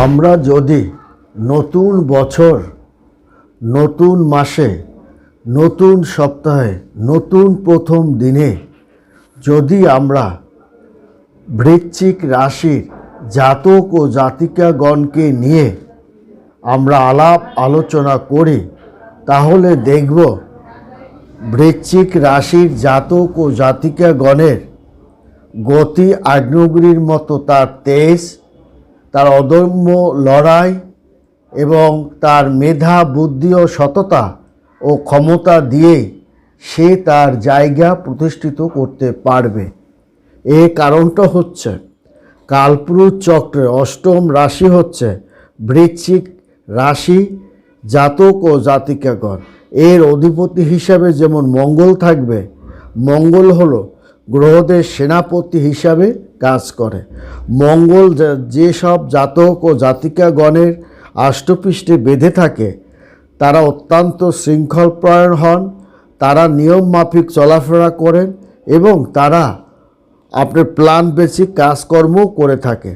আমরা যদি নতুন বছর, নতুন মাসে, নতুন সপ্তাহে, নতুন প্রথম দিনে যদি আমরা বৃশ্চিক রাশির জাতক ও জাতিকাগণকে নিয়ে আমরা আলাপ আলোচনা করি, তাহলে দেখব বৃশ্চিক রাশির জাতক ও জাতিকাগণের গতি আগ্নেয়গিরির মতো তার তেজ তার অদম্য লড়াই এবং তার মেধা, বুদ্ধি ও সততা ও ক্ষমতা দিয়েই সে তার জায়গা প্রতিষ্ঠিত করতে পারবে। এ কারণটা হচ্ছে, কালপুরুষ চক্রের অষ্টম রাশি হচ্ছে বৃশ্চিক রাশি জাতক ও জাতিকাগণ। এর অধিপতি হিসাবে যেমন মঙ্গল থাকবে, মঙ্গল হলো গ্রহদের সেনাপতি হিসাবে কাজ করে। মঙ্গল যেসব জাতক ও জাতিকাগণের আষ্টপৃষ্ঠে বেঁধে থাকে, তারা অত্যন্ত শৃঙ্খলপ্রায়ণ হন, তারা নিয়ম মাফিক চলাফেরা করেন এবং তারা আপনার প্ল্যান বেসিক কাজকর্ম করে থাকে।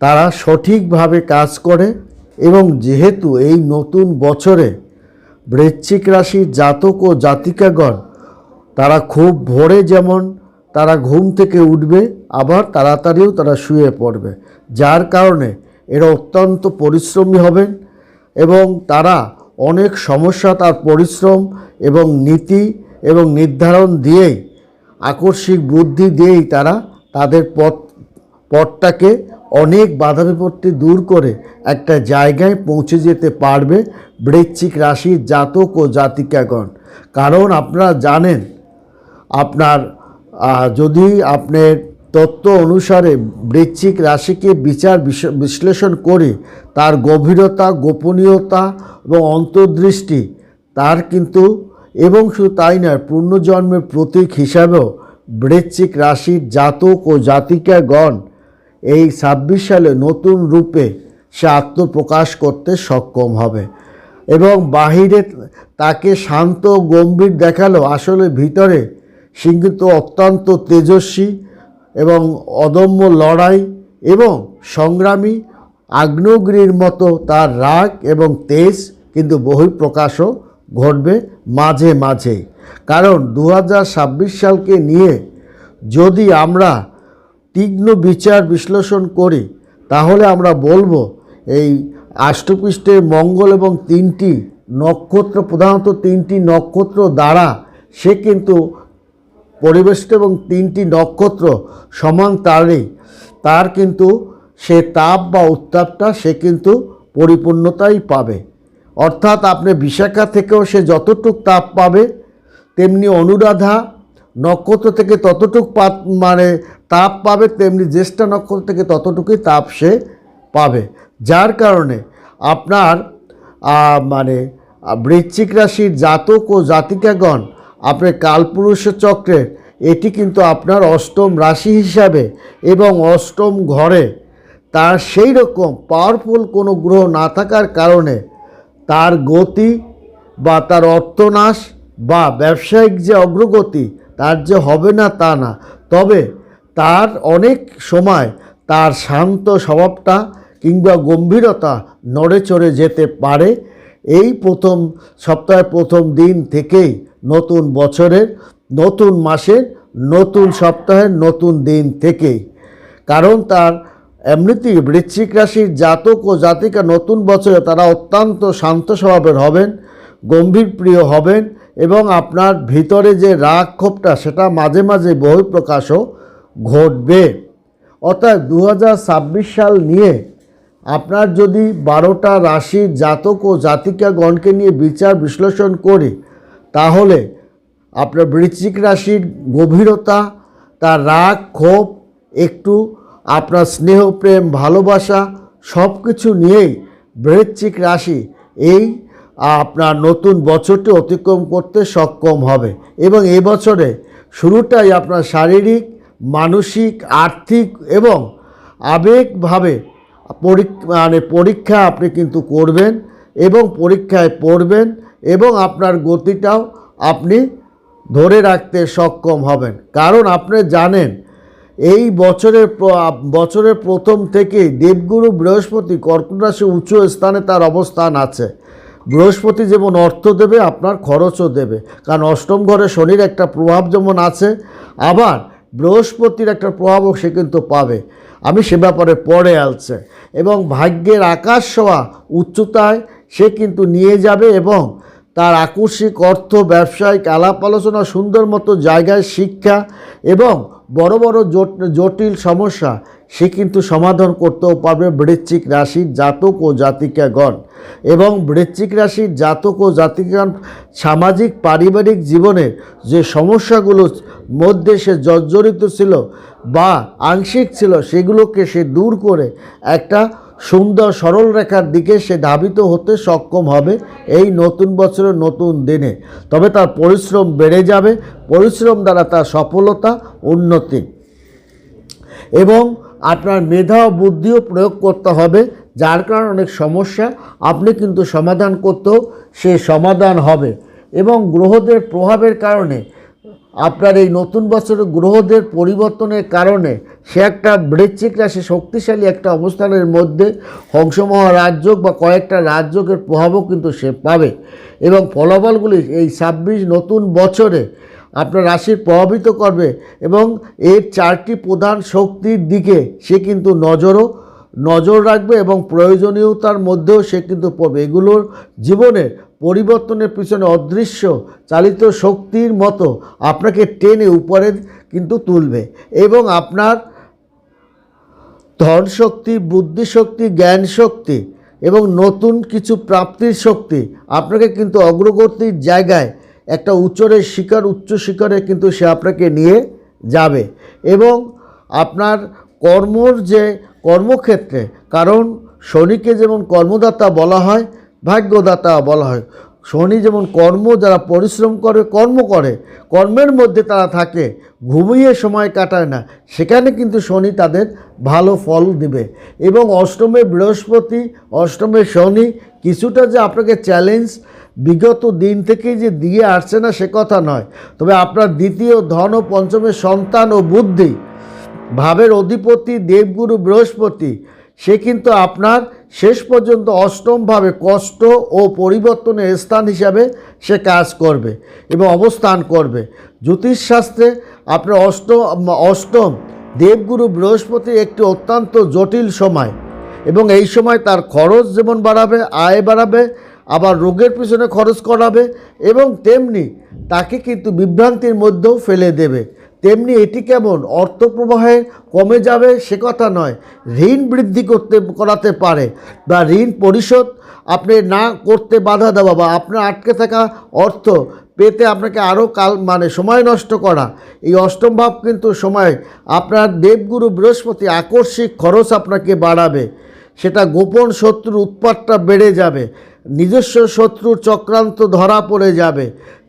তারা সঠিকভাবে কাজ করে এবং যেহেতু এই নতুন বছরে বৃশ্চিক রাশির জাতক ও জাতিকাগণ, তারা খুব ভোরে যেমন তারা ঘুম থেকে উঠবে, আবার তাড়াতাড়িও তারা শুয়ে পড়বে। যার কারণে এরা অত্যন্ত পরিশ্রমী হবেন এবং তারা অনেক সমস্যা তার পরিশ্রম এবং নীতি এবং নির্ধারণ দিয়েই, আকস্মিক বুদ্ধি দিয়েই তারা তাদের পথ, পথটাকে অনেক বাধা বিপত্তি দূর করে একটা জায়গায় পৌঁছে যেতে পারবে বৃশ্চিক রাশির জাতক ও জাতিকাগণ। কারণ আপনারা জানেন, আপনার যদি আপনার তত্ত্ব অনুসারে বৃশ্চিক রাশিকে বিচার বিশ- বিশ্লেষণ করে তার গভীরতা, গোপনীয়তা এবং অন্তর্দৃষ্টি, তার কিন্তু এবং শুধু তাই নয় পূর্ণজন্মের প্রতীক হিসাবেও বৃশ্চিক রাশির জাতক ও জাতিকাগণ এই ছাব্বিশ সালে নতুন রূপে সে আত্মপ্রকাশ করতে সক্ষম হবে এবং বাহিরে তাকে শান্ত গম্ভীর দেখাল আসলে ভিতরে সে কিন্তু অত্যন্ত তেজস্বী এবং অদম্য লড়াই এবং সংগ্রামী আগ্নেয়গিরির মতো তার রাগ এবং তেজ কিন্তু বহিঃপ্রকাশও ঘটবে মাঝে মাঝে। কারণ দু হাজার ছাব্বিশ সালকে নিয়ে যদি আমরা তীক্ষ্ণ বিচার বিশ্লেষণ করি, তাহলে আমরা বলব এই আষ্টপৃষ্ঠে মঙ্গল এবং তিনটি নক্ষত্র, প্রধানত তিনটি নক্ষত্র দ্বারা সে কিন্তু পরিবেষ্ট এবং তিনটি নক্ষত্র সমান তারেই। তার কিন্তু সে তাপ বা উত্তাপটা সে কিন্তু পরিপূর্ণতাই পাবে। অর্থাৎ আপনি বিশাখা থেকেও সে যতটুক তাপ পাবে, তেমনি অনুরাধা নক্ষত্র থেকে ততটুক মানে তাপ পাবে, তেমনি জ্যেষ্ঠা নক্ষত্র থেকে ততটুকুই তাপ সে পাবে। যার কারণে আপনার মানে বৃশ্চিক রাশির জাতক ও জাতিকাগণ আপনার কালপুরুষ চক্রের এটি কিন্তু আপনার অষ্টম রাশি হিসাবে এবং অষ্টম ঘরে। তার সেই রকম পাওয়ারফুল কোনো গ্রহ না থাকার কারণে তার গতি বা তার অর্থনাশ বা ব্যবসায়িক যে অগ্রগতি, তার যে হবে না তা না। তবে তার অনেক সময় তার শান্ত স্বভাবটা কিংবা গম্ভীরতা নড়ে চড়ে যেতে পারে এই প্রথম সপ্তাহের প্রথম দিন থেকেই নতুন বছরের, নতুন মাসের, নতুন সপ্তাহের নতুন দিন থেকেই। কারণ তার এমনিতেই বৃশ্চিক রাশির জাতক ও জাতিকা নতুন বছরে তারা অত্যন্ত শান্ত স্বভাবের হবেন, গম্ভীর প্রিয় হবেন এবং আপনার ভিতরে যে রাগ ক্ষোভটা সেটা মাঝে মাঝে বহিঃপ্রকাশও ঘটবে। অর্থাৎ দু হাজার ছাব্বিশ সাল নিয়ে আপনার যদি বারোটা রাশির জাতক ও জাতিকাগণকে নিয়ে বিচার বিশ্লেষণ করি, তাহলে আপনার বৃশ্চিক রাশির গভীরতা, তার রাগ, ক্ষোভ, একটু আপনার স্নেহ, প্রেম, ভালোবাসা সব কিছু নিয়েই বৃশ্চিক রাশি এই আপনার নতুন বছরটি অতিক্রম করতে সক্ষম হবে। এবং এই বছরে শুরুটাই আপনার শারীরিক, মানসিক, আর্থিক এবং আবেগভাবে মানে পরীক্ষা আপনি কিন্তু করবেন এবং পরীক্ষায় পড়বেন এবং আপনার গতিটাও আপনি ধরে রাখতে সক্ষম হবেন। কারণ আপনি জানেন, এই বছরের বছরের প্রথম থেকে দেবগুরু বৃহস্পতি কর্কট রাশি উঁচু স্থানে তার অবস্থান আছে। বৃহস্পতি যেমন অর্থ দেবে, আপনার খরচও দেবে। কারণ অষ্টম ঘরে শনির একটা প্রভাব যেমন আছে, আবার বৃহস্পতির একটা প্রভাবও সে কিন্তু পাবে। আমি সে ব্যাপারে পড়ে আলছে। এবং ভাগ্যের আকাশ ছোঁয়া উচ্চতায় সে কিন্তু নিয়ে যাবে এবং তার আকস্মিক অর্থ, ব্যবসায়িক আলাপ আলোচনা, সুন্দর মতো জায়গায় শিক্ষা এবং বড় বড় জট- জটিল সমস্যা সে কিন্তু সমাধান করতেও পারবে বৃশ্চিক রাশির জাতক ও জাতিকাগণ। এবং বৃশ্চিক রাশির জাতক ও জাতিকাগণ সামাজিক পারিবারিক জীবনের যে সমস্যাগুলো মধ্যে সে জর্জরিত ছিল বা আংশিক ছিল, সেগুলোকে সে দূর করে একটা সুন্দর সরল রেখার দিকে সে ধাবিত হতে সক্ষম হবে এই নতুন বছরের নতুন দিনে। তবে তার পরিশ্রম বেড়ে যাবে, পরিশ্রম দ্বারা তার সফলতা উন্নতি। এবং আপনার মেধা ও বুদ্ধিও প্রয়োগ করতে হবে, যার কারণে অনেক সমস্যা। আপনি কিন্তু সমাধান করতেও সে সমাধান হবে। এবং গ্রহদের প্রভাবের কারণে, আপনার এই নতুন বছরের গ্রহদের পরিবর্তনের কারণে সে একটা বৃশ্চিক রাশি, শক্তিশালী একটা অবস্থানের মধ্যে হংসমহা রাজযোগ বা কয়েকটা রাজ্যকের প্রভাবও কিন্তু সে পাবে। এবং ফলাফলগুলি এই ছাব্বিশ নতুন বছরে আপনার রাশির প্রভাবিত করবে এবং এর চারটি প্রধান শক্তির দিকে সে কিন্তু নজরও, নজর রাখবে এবং প্রয়োজনীয়তার মধ্যেও সে কিন্তু পড়বে। এগুলোর জীবনের পরিবর্তনের পিছনে অদৃশ্য চালিত শক্তির মতো আপনাকে টেনে উপরে কিন্তু তুলবে এবং আপনার ধন শক্তি বুদ্ধিশক্তি জ্ঞান শক্তি এবং নতুন কিছু প্রাপ্তির শক্তি আপনাকে কিন্তু অগ্রগতির জায়গায় একটা উচ্চরের শিকার, উচ্চ শিকারে কিন্তু সে আপনাকে নিয়ে যাবে। এবং আপনার কর্মর যে কর্মক্ষেত্রে, কারণ শনিকে যেমন কর্মদাতা বলা হয়, ভাগ্যদাতা বলা হয়, শনি যেমন কর্ম যারা পরিশ্রম করে, কর্ম করে, কর্মের মধ্যে তারা থাকে, ঘুমিয়ে সময় কাটায় না, সেখানে কিন্তু শনি তাদের ভালো ফল দিবে। এবং অষ্টমে বৃহস্পতি, অষ্টমে শনি, কিছুটা যে আপনাকে চ্যালেঞ্জ বিগত দিন থেকেই যে দিয়ে আসছে না, সে কথা নয়। তবে আপনার দ্বিতীয় ধন ও পঞ্চমের সন্তান ও বুদ্ধি, ভাবের অধিপতি দেবগুরু বৃহস্পতি, সে কিন্তু আপনার শেষ পর্যন্ত অষ্টমভাবে কষ্ট ও পরিবর্তনের স্থান হিসাবে সে কাজ করবে এবং অবস্থান করবে। জ্যোতিষশাস্ত্রে আপনার অষ্টম অষ্টম দেবগুরু বৃহস্পতি একটি অত্যন্ত জটিল সময় এবং এই সময় তার খরচ যেমন বাড়াবে, আয় বাড়াবে আবার রোগের পিছনে খরচ করাবে এবং তেমনি তাকে কিন্তু বিভ্রান্তির মধ্যেও ফেলে দেবে। তেমনি এটি কেমন? অর্থ প্রবাহে কমে যাবে সে কথা নয়। ঋণ বৃদ্ধি করতে, করাতে পারে বা ঋণ পরিশোধ আপনি না করতে বাধা দেওয়া বা আপনার আটকে থাকা অর্থ পেতে আপনাকে আরও কাল মানে সময় নষ্ট করা। এই অষ্টম ভাব কিন্তু সময়। আপনার দেবগুরু বৃহস্পতি আকস্মিক খরচ আপনাকে বাড়াবে। সেটা গোপন শত্রুর উৎপাতটা বেড়ে যাবে। নিজস্ব শত্রুর চক্রান্ত ধরা পড়ে যাবে।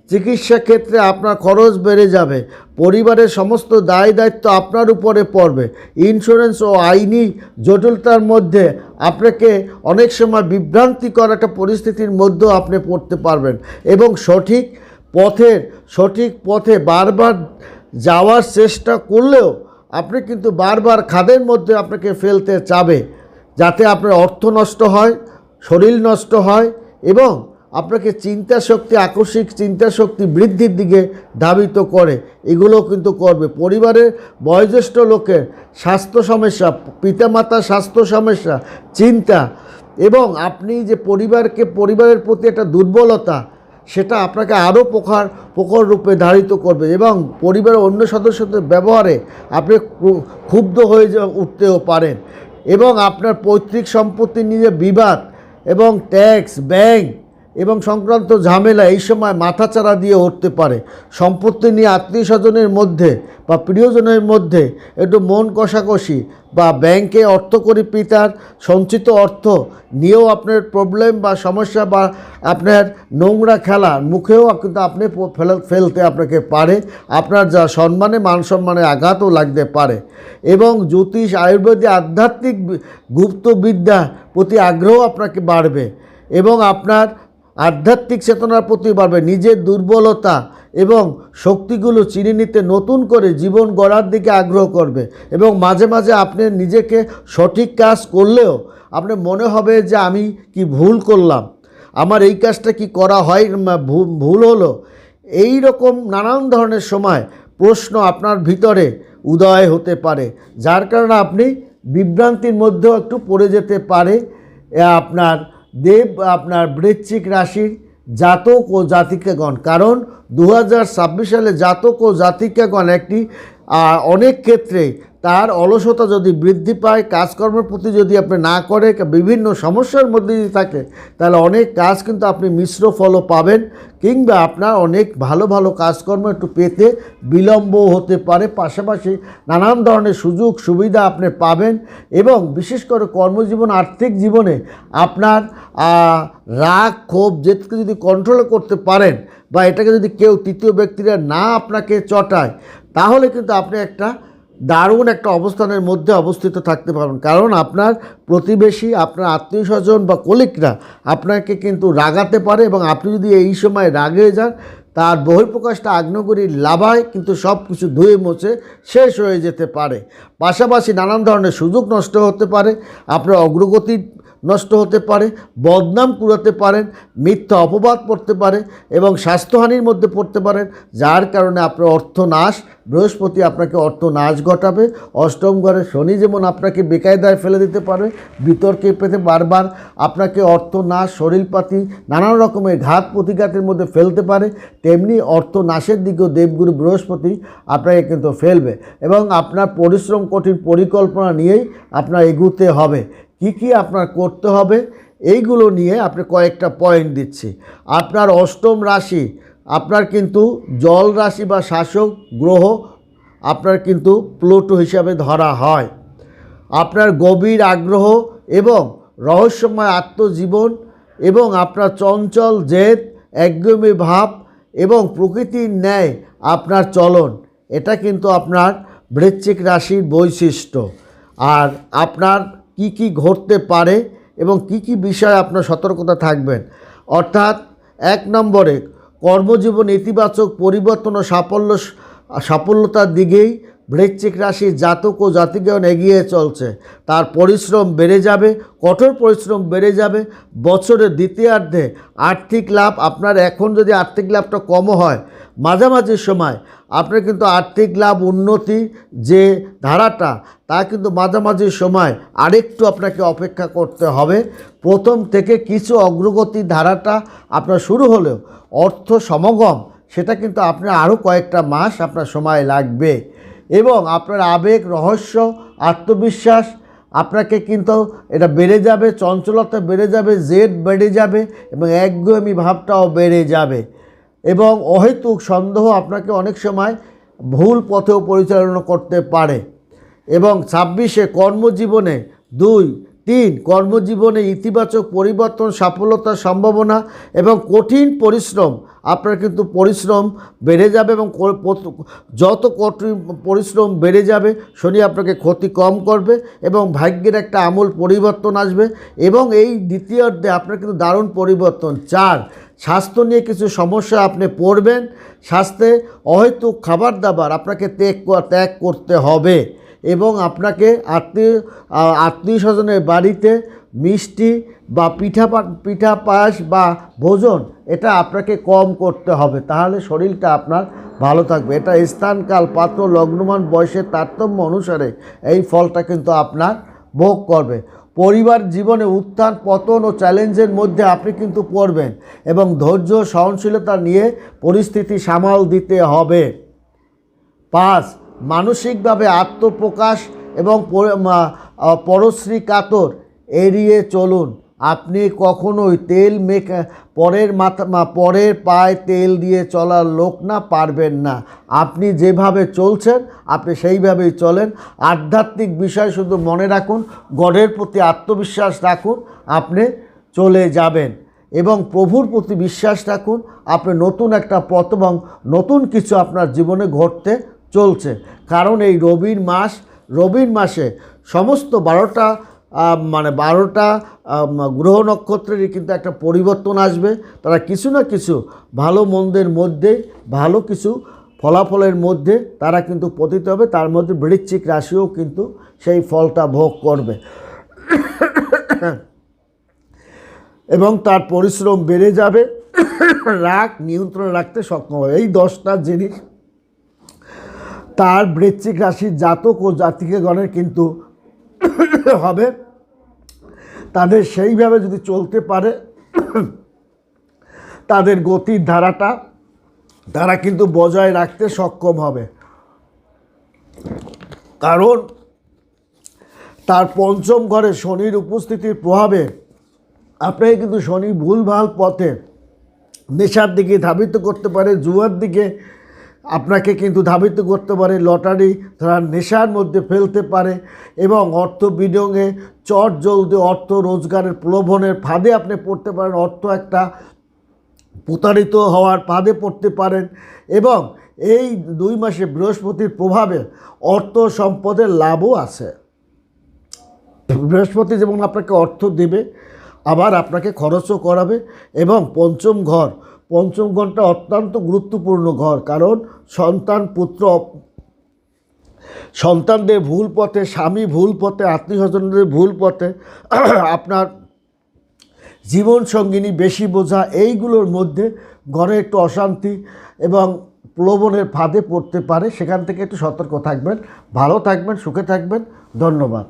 চিকিৎসা ক্ষেত্রে আপনার খরচ বেড়ে যাবে। পরিবারের সমস্ত দায় দায়িত্ব আপনার উপরে পড়বে। ইন্স্যুরেন্স ও আইনি জটিলতার মধ্যে আপনাকে অনেক সময় বিভ্রান্তিকর একটা পরিস্থিতির মধ্যেও আপনি পড়তে পারবেন। এবং সঠিক পথের, সঠিক পথে বারবার যাওয়ার চেষ্টা করলেও আপনি কিন্তু বারবার খাদের মধ্যে আপনাকে ফেলতে চাবে, যাতে আপনার অর্থ নষ্ট হয়। শরীর নষ্ট হয় এবং আপনাকে চিন্তা শক্তি আকস্মিক চিন্তা শক্তি বৃদ্ধির দিকে ধাবিত করে। এগুলো কিন্তু করবে। পরিবারের বয়োজ্যেষ্ঠ লোকের স্বাস্থ্য সমস্যা, পিতামাতার স্বাস্থ্য সমস্যা, চিন্তা এবং আপনি যে পরিবারকে, পরিবারের প্রতি একটা দুর্বলতা, সেটা আপনাকে আরও প্রখার প্রখর রূপে ধারিত করবে এবং পরিবারের অন্য সদস্যদের ব্যবহারে আপনি ক্ষুব্ধ হয়ে উঠতেও পারেন এবং আপনার পৈতৃক সম্পত্তি নিয়ে বিবাদ এবং ট্যাক্স ব্যাংক এবং সংক্রান্ত ঝামেলা এই সময় মাথাচাড়া দিয়ে উঠতে পারে। সম্পত্তি নিয়ে আত্মীয় স্বজনের মধ্যে বা প্রিয়জনের মধ্যে একটু মন কষাকষি বা ব্যাংকে অর্থকরী পিতার সঞ্চিত অর্থ নিয়েও আপনার প্রবলেম বা সমস্যা বা আপনার নোংরা খেলা মুখেও কিন্তু আপনি ফেলতে আপনাকে পারে। আপনার যা সম্মানে, মান সম্মানে আঘাতও লাগতে পারে। এবং জ্যোতিষ, আয়ুর্বেদে আধ্যাত্মিক গুপ্তবিদ্যা প্রতি আগ্রহ আপনাকে বাড়বে। এবং আপনার আধ্যাত্মিক চেতনার প্রতি বাড়বে নিজের দুর্বলতা এবং শক্তিগুলো চিনে নিতে নতুন করে জীবন গড়ার দিকে আগ্রহ করবে এবং মাঝে মাঝে আপনি নিজেকে সঠিক কাজ করলেও আপনার মনে হবে যে আমি কি ভুল করলাম। আমার এই কাজটা কি করা হয় ভুল হলো? এই রকম নানান ধরনের সময় প্রশ্ন আপনার ভিতরে উদয় হতে পারে, যার কারণে আপনি বিভ্রান্তির মধ্যেও একটু পড়ে যেতে পারে আপনার দেব আপনার বৃশ্চিক রাশির জাতক ও জাতিকাগণ। কারণ দু হাজার ছাব্বিশ সালে জাতক ও জাতিকাগণ একটি আহ, অনেক ক্ষেত্রে তার অলসতা যদি বৃদ্ধি পায় কাজকর্মের প্রতি যদি আপনি না করে বিভিন্ন সমস্যার মধ্যে যদি থাকে তাহলে অনেক কাজ কিন্তু আপনি মিশ্র ফলও পাবেন কিংবা আপনার অনেক ভালো ভালো কাজকর্ম একটু পেতে বিলম্ব হতে পারে। পাশাপাশি নানান ধরনের সুযোগ সুবিধা আপনি পাবেন এবং বিশেষ করে কর্মজীবন আর্থিক জীবনে আপনার রাগ ক্ষোভ যেটাকে যদি কন্ট্রোল করতে পারেন বা এটাকে যদি কেউ তৃতীয় ব্যক্তিরা না আপনাকে চটায় তাহলে কিন্তু আপনি একটা দারুণ একটা অবস্থানের মধ্যে অবস্থিত থাকতে পারবেন। কারণ আপনার প্রতিবেশী, আপনার আত্মীয় স্বজন বা কলিকরা আপনাকে কিন্তু রাগাতে পারে এবং আপনি যদি এই সময় রাগে যান, তার বহিঃপ্রকাশটা আগ্নেয়গিরির লাভায় কিন্তু সব কিছু ধুয়ে মুছে শেষ হয়ে যেতে পারে। পাশাপাশি নানান ধরনের সুযোগ নষ্ট হতে পারে। আপনার অগ্রগতি নষ্ট হতে পারে, বদনাম কুড়াতে পারেন, মিথ্যা অপবাদ পড়তে পারে এবং স্বাস্থ্যহানির মধ্যে পড়তে পারেন, যার কারণে আপনার অর্থনাশ বৃহস্পতি আপনাকে অর্থনাশ ঘটাবে, অষ্টম ঘরে শনি যেমন আপনাকে বেকায়দায় ফেলে দিতে পারে, বিতর্কে পেতে বারবার আপনাকে অর্থনাশ শরীরপাতি, নানান রকমের ঘাত প্রতিঘাতের মধ্যে ফেলতে পারে, তেমনি অর্থনাশের দিকেও দেবগুরু বৃহস্পতি আপনাকে কিন্তু ফেলবে এবং আপনার পরিশ্রম কঠিন পরিকল্পনা নিয়েই আপনার এগুতে হবে। কি কি আপনার করতে হবে, এইগুলো নিয়ে আপনি কয়েকটা পয়েন্ট দিচ্ছি। আপনার অষ্টম রাশি, আপনার কিন্তু জল রাশি বা শাসক গ্রহ, আপনার কিন্তু প্লুটো হিসাবে ধরা হয়। আপনার গভীর আগ্রহ এবং রহস্যময় আত্মজীবন এবং আপনার চঞ্চল জেদ একগমী ভাব এবং প্রকৃতির ন্যায় আপনার চলন। এটা কিন্তু আপনার বৃশ্চিক রাশির বৈশিষ্ট্য। আর আপনার কি কি ঘটতে পারে এবং কি কি বিষয়ে আপনার সতর্কতা থাকবেন। অর্থাৎ এক নম্বরে কর্মজীবন ইতিবাচক পরিবর্তন ও সাফল্য সাফল্যতার দিকেই বৃশ্চিক রাশি জাতক ও জাতিগণ এগিয়ে চলছে। তার পরিশ্রম বেড়ে যাবে, কঠোর পরিশ্রম বেড়ে যাবে। বছরের দ্বিতীয়ার্ধে আর্থিক লাভ আপনার এখন যদি আর্থিক লাভটা কমও হয়, মাঝামাঝি সময় আপনার কিন্তু আর্থিক লাভ উন্নতি যে ধারাটা, তা কিন্তু মাঝামাঝি সময় আরেকটু আপনাকে অপেক্ষা করতে হবে। প্রথম থেকে কিছু অগ্রগতির ধারাটা আপনার শুরু হলেও অর্থ সমাগম, সেটা কিন্তু আপনার আরও কয়েকটা মাস আপনার সময় লাগবে। এবং আপনার আবেগ, রহস্য, আত্মবিশ্বাস আপনাকে কিন্তু এটা বেড়ে যাবে, চঞ্চলতা বেড়ে যাবে, জেদ বেড়ে যাবে এবং একগুয়েমি ভাবটাও বেড়ে যাবে। এবং অহেতুক সন্দেহ আপনাকে অনেক সময় ভুল পথেও পরিচালনা করতে পারে। এবং ছাব্বিশে কর্মজীবনে দুই তিন, কর্মজীবনে ইতিবাচক পরিবর্তন, সফলতার সম্ভাবনা এবং কঠিন পরিশ্রম। আপনার কিন্তু পরিশ্রম বেড়ে যাবে এবং যত কঠিন পরিশ্রম বেড়ে যাবে, শনি আপনাকে ক্ষতি কম করবে এবং ভাগ্যের একটা আমূল পরিবর্তন আসবে এবং এই দ্বিতীয়ার্ধে আপনার কিন্তু দারুণ পরিবর্তন। চার, স্বাস্থ্য নিয়ে কিছু সমস্যা আপনি পড়বেন, স্বাস্থ্যে অহেতুক খাবার দাবার আপনাকে ত্যাগ ত্যাগ করতে হবে। এবং আপনাকে আত্মীয় আত্মীয় স্বজনের বাড়িতে মিষ্টি বা পিঠা পিঠা পায়েস বা ভোজন, এটা আপনাকে কম করতে হবে। তাহলে শরীরটা আপনার ভালো থাকবে। এটা স্থানকাল, পাত্র, লগ্নমান, বয়সের তারতম্য অনুসারে এই ফলটা কিন্তু আপনার ভোগ করবে। পরিবার জীবনে উত্থান, পতন ও চ্যালেঞ্জের মধ্যে আপনি কিন্তু পড়বেন এবং ধৈর্য, সহনশীলতা নিয়ে পরিস্থিতি সামাল দিতে হবে। পাঁচ মানসিকভাবে আত্মপ্রকাশ এবং পরশ্রী কাতর এড়িয়ে চলুন। আপনি কখনোই তেল মেখা পরের মাথা পরের পায়ে তেল দিয়ে চলার লোক না, পারবেন না। আপনি যেভাবে চলছেন, আপনি সেইভাবেই চলেন। আধ্যাত্মিক বিষয় শুধু মনে রাখুন, গডের প্রতি আত্মবিশ্বাস রাখুন, আপনি চলে যাবেন। এবং প্রভুর প্রতি বিশ্বাস রাখুন, আপনি নতুন একটা পথ এবং নতুন কিছু আপনার জীবনে ঘটতে চলছে। কারণ এই রবির মাস, রবির মাসে সমস্ত বারোটা মানে বারোটা গ্রহ নক্ষত্রেরই কিন্তু একটা পরিবর্তন আসবে। তারা কিছু না কিছু ভালো মন্দের মধ্যে, ভালো কিছু ফলাফলের মধ্যে তারা কিন্তু পতিত হবে। তার মধ্যে বৃশ্চিক রাশিও কিন্তু সেই ফলটা ভোগ করবে। এবং তার পরিশ্রম বেড়ে যাবে। রাগ নিয়ন্ত্রণ রাখতে সক্ষম হবে। এই দশটা জিনিস তার বৃশ্চিক রাশির জাতক ও জাতিকেগণের কিন্তু হবে। তাদের সেইভাবে যদি চলতে পারে, তাদের গতির ধারাটা, তারা কিন্তু বজায় রাখতে সক্ষম হবে। কারণ তার পঞ্চম ঘরে শনির উপস্থিতির প্রভাবে আপনাকে কিন্তু শনি ভুলভাল পথে, নেশার দিকে ধাবিত করতে পারে, জুয়ার দিকে আপনাকে কিন্তু ধাবিত করতে পারে, লটারি ধরা নেশার মধ্যে ফেলতে পারে এবং অর্থ বিনিয়োগে চট জলদি অর্থ রোজগারের প্রলোভনের ফাঁদে আপনি পড়তে পারেন, অর্থ একটা প্রতারিত হওয়ার ফাঁদে পড়তে পারেন এবং এই দুই মাসে বৃহস্পতির প্রভাবে অর্থ সম্পদের লাভও আছে। বৃহস্পতি যেমন আপনাকে অর্থ দেবে, আবার আপনাকে খরচও করাবে এবং পঞ্চম ঘর পঞ্চম ঘরটা অত্যন্ত গুরুত্বপূর্ণ ঘর, কারণ সন্তান পুত্র সন্তানদের ভুল পথে, স্বামী ভুল পথে আত্মীয় স্বজনদের ভুল পথে আপনার জীবন সঙ্গিনী বেশি বোঝা, এইগুলোর মধ্যে ঘরে একটু অশান্তি এবং প্রলোভনের ফাঁদে পড়তে পারে। সেখান থেকে একটু সতর্ক থাকবেন। ভালো থাকবেন, সুখে থাকবেন। ধন্যবাদ।